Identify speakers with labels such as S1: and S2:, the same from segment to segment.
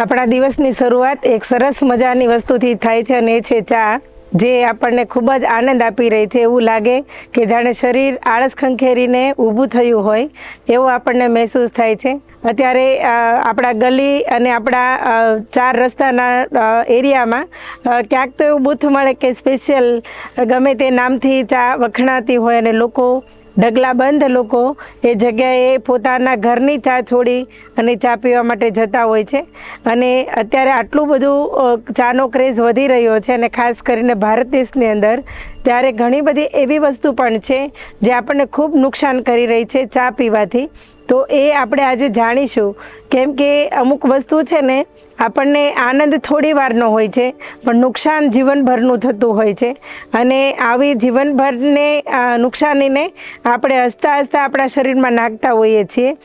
S1: આપણા દિવસની શરૂઆત એક સરસ મજાની વસ્તુથી થાય છે અને એ છે ચા, જે આપણને ખૂબ જ આનંદ આપી રહી છે. એવું લાગે કે જાણે શરીર આળસ ખંખેરીને ઊભું થયું હોય એવું આપણને મહેસૂસ થાય છે. અત્યારે આપણા ગલી અને આપણા ચાર રસ્તાના એરિયામાં ક્યાંક તો એવું બૂથ મળે કે સ્પેશિયલ ગમે તે નામથી ચા વખણાતી હોય અને લોકો ઢગલા બંધ લોકો એ જગ્યાએ પોતાના ઘરની ચા છોડી અને ચા પીવા માટે જતા હોય છે. અને અત્યારે આટલું બધું ચાનો ક્રેઝ વધી રહ્યો છે અને ખાસ કરીને ભારત દેશની અંદર ત્યારે ઘણી બધી એવી વસ્તુ પણ છે જે આપણને ખૂબ નુકસાન કરી રહી છે ચા પીવાથી. તો એ આપણે આજે જાણીશું. કેમ કે અમુક વસ્તુ છે ને, આપણને આનંદ થોડી વારનો હોય છે, પણ નુકસાન જીવનભરનું થતું હોય છે. અને આવી જીવનભરને નુકસાનીને આપણે હસતા હસતા આપણા શરીરમાં નાખતા હોઈએ છીએ.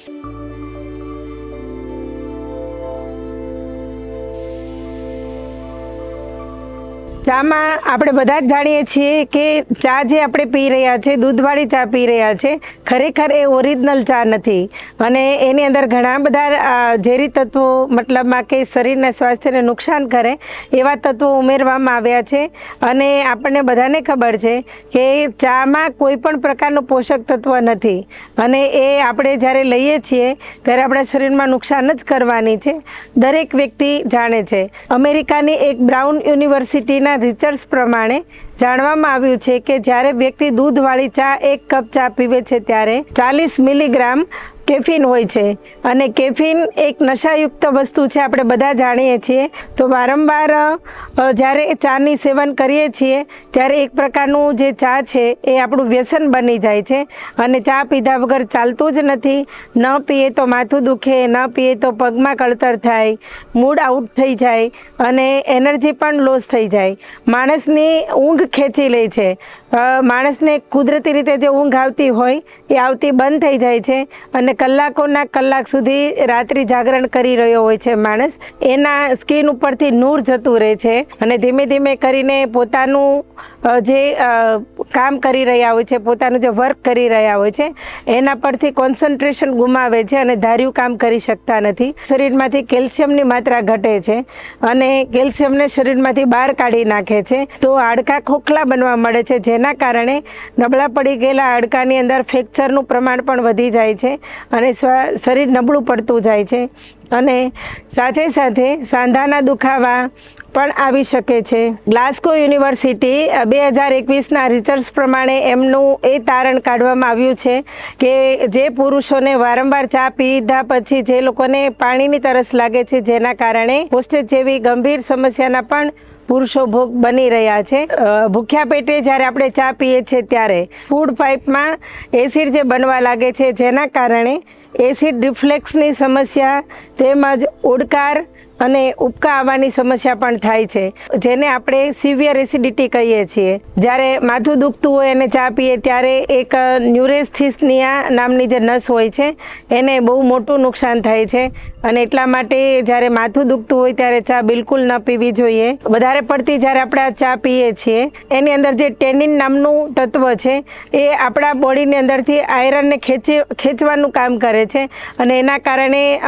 S1: ચામાં આપણે બધા જ જાણીએ છીએ કે ચા જે આપણે પી રહ્યા છે, દૂધવાળી ચા પી રહ્યા છે, ખરેખર એ ઓરિજિનલ ચા નથી. અને એની અંદર ઘણા બધા ઝેરી તત્વો, મતલબમાં કે શરીરના સ્વાસ્થ્યને નુકસાન કરે એવા તત્વો ઉમેરવામાં આવ્યા છે. અને આપણને બધાને ખબર છે કે ચામાં કોઈ પણ પ્રકારનું પોષક તત્વ નથી. અને એ આપણે જ્યારે લઈએ છીએ, ત્યારે આપણા શરીરમાં નુકસાન જ કરવાની છે. દરેક વ્યક્તિ જાણે છે. અમેરિકાની એક બ્રાઉન યુનિવર્સિટીના રિસર્ચ પ્રમાણે જાણવામાં આવ્યું છે કે જ્યારે વ્યક્તિ દૂધવાળી ચા એક કપ ચા પીવે છે ત્યારે ચાલીસ મિલીગ્રામ કેફીન હોય છે. અને કેફીન એક નશાયુક્ત વસ્તુ છે, આપણે બધા જાણીએ છીએ. તો વારંવાર જ્યારે ચાની સેવન કરીએ છીએ, ત્યારે એક પ્રકારનું જે ચા છે, એ આપણું વ્યસન બની જાય છે. અને ચા પીધા વગર ચાલતું જ નથી. ન પીએ તો માથું દુખે, ન પીએ તો પગમાં કળતર થાય, મૂડ આઉટ થઈ જાય, અને એનર્જી પણ લોસ થઈ જાય. માણસની ઊંઘ ખેંચી લે છે. માણસને કુદરતી રીતે જે ઊંઘ આવતી હોય, એ આવતી બંધ થઈ જાય છે. અને કલાકોના કલાક સુધી રાત્રિ જાગરણ કરી રહ્યો હોય છે માણસ. એના સ્કિન ઉપરથી નૂર જતું રહે છે અને ધીમે ધીમે કરીને પોતાનું જે કામ કરી રહ્યા હોય છે, પોતાનું જે વર્ક કરી રહ્યા હોય છે, એના પરથી કોન્સન્ટ્રેશન ગુમાવે છે અને ધાર્યું કામ કરી શકતા નથી. શરીરમાંથી કેલ્શિયમની માત્રા ઘટે છે અને કેલ્શિયમને શરીરમાંથી બહાર કાઢી નાખે છે. તો હાડકાં ખોખલા બનવા મળે છે, જેના કારણે નબળા પડી ગયેલા હાડકાની અંદર ફ્રેક્ચરનું પ્રમાણ પણ વધી જાય છે અને શરીર નબળું પડતું જાય છે. અને સાથે સાથે સાંધાના દુખાવા પણ આવી શકે છે. ગ્લાસ્કો યુનિવર્સિટી બે હજાર એકવીસના રિસર્ચ પ્રમાણે એમનું એ તારણ કાઢવામાં આવ્યું છે કે જે પુરુષોને વારંવાર ચા પીધા પછી જે લોકોને પાણીની તરસ લાગે છે, જેના કારણે પોસ્ટેજ જેવી ગંભીર સમસ્યાના પણ પુરુષો ભોગ બની રહ્યા છે. ભૂખ્યા પેટે જ્યારે આપણે ચા પીએ છીએ ત્યારે ફૂડ પાઇપમાં એસિડ જે બનવા લાગે છે, જેના કારણે એસિડ રિફ્લેક્સની સમસ્યા તેમજ ઓડકાર અને ઉબકા આવવાની સમસ્યા પણ થાય છે. જેને આપણે સિવિયર એસિડિટી કહીએ છીએ. જ્યારે માથું દુખતું હોય અને ચા પીએ ત્યારે એક ન્યુરેસ્થિસનિયા નામની જે નસ હોય છે, એને બહુ મોટું નુકસાન થાય છે. અને એટલા માટે જ્યારે માથું દુખતું હોય ત્યારે ચા બિલકુલ ન પીવી જોઈએ. વધારે પડતી જ્યારે આપણે આ ચા પીએ છીએ, એની અંદર જે ટેનિન નામનું તત્વ છે, એ આપણા બોડીની અંદરથી આયરનને ખેંચી, ખેંચવાનું કામ કરે છે. અને એના કારણે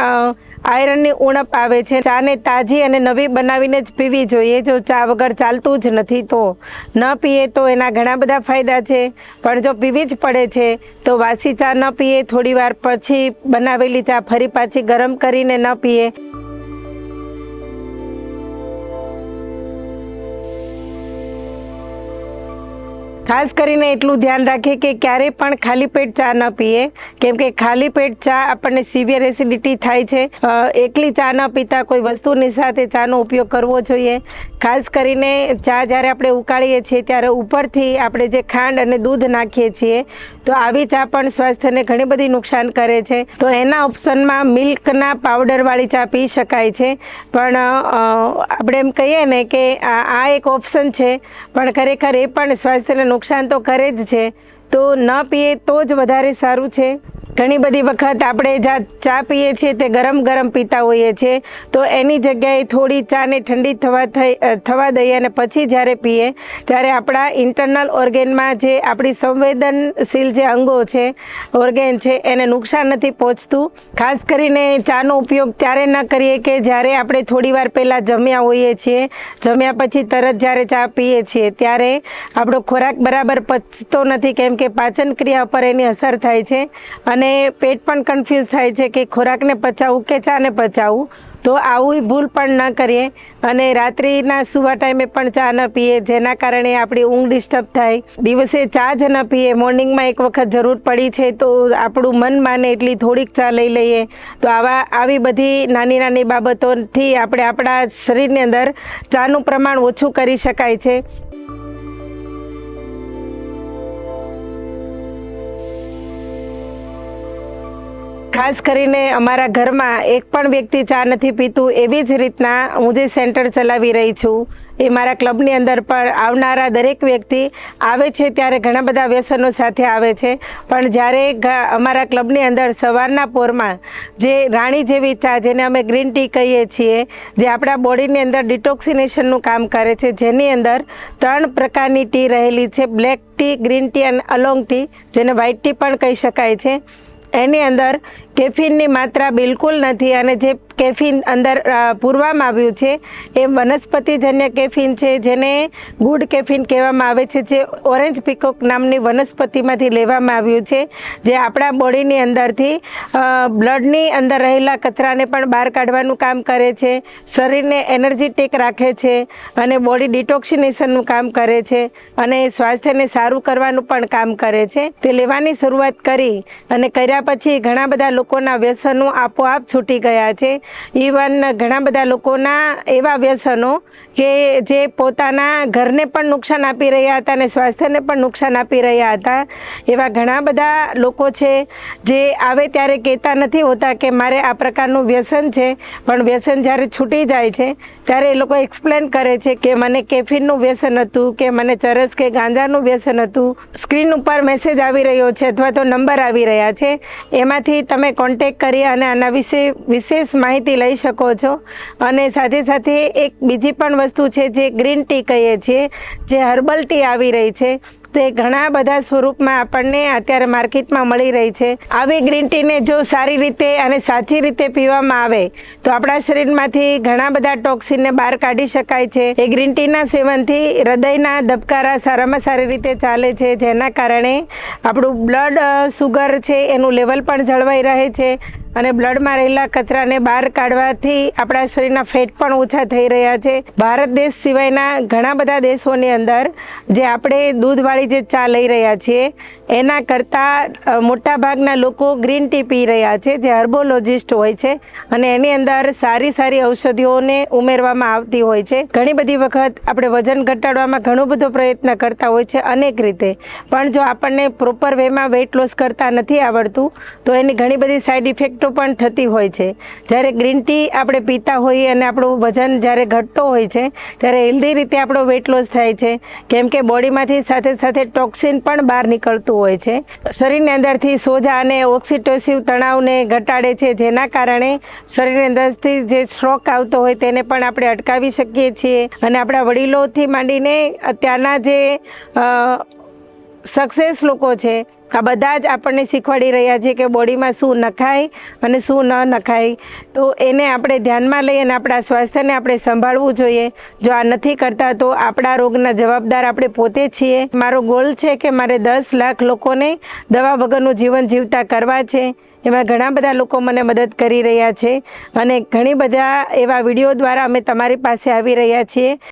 S1: આયરનની ઉણપ આવે છે. ચાને તાજી અને નવી બનાવીને જ પીવી જોઈએ. જો ચા વગર ચાલતું જ નથી તો ન પીએ તો એના ઘણા બધા ફાયદા છે. પણ જો પીવી જ પડે છે તો વાસી ચા ન પીએ. થોડી વાર પછી બનાવેલી ચા ફરી પાછી ગરમ કરીને ન પીએ. ખાસ કરીને એટલું ધ્યાન રાખીએ કે ક્યારેય પણ ખાલી પેટ ચા ન પીએ. કેમ કે ખાલી પેટ ચા આપણને સિવિયર એસિડિટી થાય છે. એકલી ચા ન પીતા કોઈ વસ્તુની સાથે ચાનો ઉપયોગ કરવો જોઈએ. ખાસ કરીને ચા જ્યારે આપણે ઉકાળીએ છીએ ત્યારે ઉપરથી આપણે જે ખાંડ અને દૂધ નાખીએ છીએ, તો આવી ચા પણ સ્વાસ્થ્યને ઘણી બધી નુકસાન કરે છે. તો એના ઓપ્શનમાં મિલ્કના પાવડરવાળી ચા પી શકાય છે. પણ આપણે એમ કહીએ ને કે આ એક ઓપ્શન છે. પણ ખરેખર એ પણ સ્વાસ્થ્યને નુકસાન તો કરે જ છે. તો ન પીએ તો જ વધારે સારું છે. ઘણી બધી વખત આપણે જ્યાં ચા પીએ છીએ તે ગરમ ગરમ પીતા હોઈએ છીએ. તો એની જગ્યાએ થોડી ચાને ઠંડી થવા થઈ થવા દઈએ અને પછી જ્યારે પીએ, ત્યારે આપણા ઇન્ટરનલ ઓર્ગેનમાં જે આપણી સંવેદનશીલ જે અંગો છે, ઓર્ગેન છે, એને નુકસાન નથી પહોંચતું. ખાસ કરીને ચાનો ઉપયોગ ત્યારે ન કરીએ કે જ્યારે આપણે થોડી વાર પહેલાં જમ્યા હોઈએ છીએ. જમ્યા પછી તરત જ્યારે ચા પીએ છીએ, ત્યારે આપણો ખોરાક બરાબર પચતો નથી, કેમ કે પાચન ક્રિયા પર એની અસર થાય છે. અને પેટ પણ કન્ફ્યુઝ થાય છે કે ખોરાકને પચાવવું કે ચાને પચાવવું તો આવું ભૂલ પણ ન કરીએ. અને રાત્રિના સુવા ટાઈમે પણ ચા ન પીએ, જેના કારણે આપણી ઊંઘ ડિસ્ટર્બ થાય. દિવસે ચા જ ન પીએ. મોર્નિંગમાં એક વખત જરૂર પડી છે તો આપણું મન માને એટલી થોડીક ચા લઈ લઈએ. તો આવા, આવી બધી નાની નાની બાબતોથી આપણે આપણા શરીરની અંદર ચાનું પ્રમાણ ઓછું કરી શકાય છે. ખાસ કરીને અમારા ઘરમાં એક પણ વ્યક્તિ ચા નથી પીતું, એવી જ રીતના હું જે સેન્ટર ચલાવી રહી છું, એ મારા ક્લબની અંદર પણ આવનારા દરેક વ્યક્તિ આવે છે ત્યારે ઘણા બધા વ્યસનો સાથે આવે છે. પણ જ્યારે અમારા ક્લબની અંદર સવારના પોરમાં જે રાણી જેવી ચા, જેને અમે ગ્રીન ટી કહીએ છીએ, જે આપણા બોડીની અંદર ડિટોક્સિનેશનનું કામ કરે છે, જેની અંદર ત્રણ પ્રકારની ટી રહેલી છે, બ્લેક ટી, ગ્રીન ટી અને અલોંગ ટી, જેને વ્હાઇટ ટી પણ કહી શકાય છે. એની અંદર કેફીનની માત્રા બિલકુલ નથી અને જે કેફીન અંદર પૂરવામાં આવ્યું છે, એ વનસ્પતિજન્ય કેફીન છે, જેને ગુડ કેફીન કહેવામાં આવે છે, જે ઓરેન્જ પીકોક નામની વનસ્પતિમાંથી લેવામાં આવ્યું છે, જે આપણા બોડીની અંદરથી બ્લડની અંદર રહેલા કચરાને પણ બહાર કાઢવાનું કામ કરે છે, શરીરને એનર્જેટિક રાખે છે અને બોડી ડિટોક્સિનેશનનું કામ કરે છે અને સ્વાસ્થ્યને સારું કરવાનું પણ કામ કરે છે. તે લેવાની શરૂઆત કરી અને કર્યા પછી ઘણા બધા લોકોના વ્યસનો આપોઆપ છૂટી ગયા છે. ઇવન ઘણા બધા લોકોના એવા વ્યસનો કે જે પોતાના ઘરને પણ નુકસાન આપી રહ્યા હતા અને સ્વાસ્થ્યને પણ નુકસાન આપી રહ્યા હતા. એવા ઘણા બધા લોકો છે જે આવે ત્યારે કહેતા નથી હોતા કે મારે આ પ્રકારનું વ્યસન છે, પણ વ્યસન જ્યારે છૂટી જાય છે, ત્યારે એ લોકો એક્સપ્લેન કરે છે કે મને કેફીનનું વ્યસન હતું, કે મને ચરસ કે ગાંજાનું વ્યસન હતું. સ્ક્રીન ઉપર મેસેજ આવી રહ્યો છે અથવા તો નંબર આવી રહ્યા છે. એમાંથી તમે કોન્ટેક કરી અને આના વિશે વિશેષ માહિતી લઈ શકો છો. અને સાથે સાથે એક બીજી પણ વસ્તુ છે જે ગ્રીન ટી કહીએ છીએ, જે હર્બલ ટી આવી રહી છે. તે ઘણા બધા સ્વરૂપમાં આપણને અત્યારે માર્કેટમાં મળી રહી છે. આવી ગ્રીન ટીને જો સારી રીતે અને સાચી રીતે પીવામાં આવે, તો આપણા શરીરમાંથી ઘણા બધા ટોક્સિનને બહાર કાઢી શકાય છે. એ ગ્રીન ટીના સેવનથી હૃદયના ધબકારા સારામાં સારી રીતે ચાલે છે, જેના કારણે આપણું બ્લડ સુગર છે, એનું લેવલ પણ જળવાઈ રહે છે. અને બ્લડમાં રહેલા કચરાને બહાર કાઢવાથી આપણા શરીરના ફેટ પણ ઓછા થઈ રહ્યા છે. ભારત દેશ સિવાયના ઘણા બધા દેશોની અંદર જે આપણે દૂધવાળી જે ચા લઈ રહ્યા છીએ, એના કરતાં મોટાભાગના લોકો ગ્રીન ટી પી રહ્યા છે, જે હર્બોલોજિસ્ટ હોય છે અને એની અંદર સારી સારી ઔષધિઓને ઉમેરવામાં આવતી હોય છે. ઘણી બધી વખત આપણે વજન ઘટાડવામાં ઘણો બધો પ્રયત્ન કરતા હોય છે અનેક રીતે. પણ જો આપણને પ્રોપર વેમાં વેઇટ લોસ કરતા નથી આવડતું, તો એની ઘણી બધી સાઈડ ઇફેક્ટો પણ થતી હોય છે. જ્યારે ગ્રીન ટી આપણે પીતા હોઈએ અને આપણું વજન જ્યારે ઘટતો હોય છે, ત્યારે હેલ્ધી રીતે આપણો વેઇટ લોસ થાય છે. કેમ કે બોડીમાંથી સાથે સાથે ટોક્સિન પણ બહાર નીકળતું હોય છે. શરીરની અંદરથી સોજા અને ઓક્સિટોસિવ તણાવને ઘટાડે છે, જેના કારણે શરીરની અંદરથી જે સ્ટ્રોક આવતો હોય તેને પણ આપણે અટકાવી શકીએ છીએ. અને આપણા વડીલોથી માંડીને અત્યારના જે સક્સેસ લોકો છે. આ બધા જ આપણને શીખવાડી રહ્યા છે કે બોડીમાં શું નખાય અને શું ન નખાય. તો એને આપણે ધ્યાનમાં લઈ અને આપણા સ્વાસ્થ્યને આપણે સંભાળવું જોઈએ. જો આ નથી કરતા તો આપણા રોગના જવાબદાર આપણે પોતે છીએ. મારો ગોલ છે કે મારે દસ લાખ લોકોને દવા વગરનું જીવન જીવતા કરવા છે. એમાં ઘણા બધા લોકો મને મદદ કરી રહ્યા છે. અને ઘણી બધા એવા વીડિયો દ્વારા અમે તમારી પાસે આવી રહ્યા છીએ.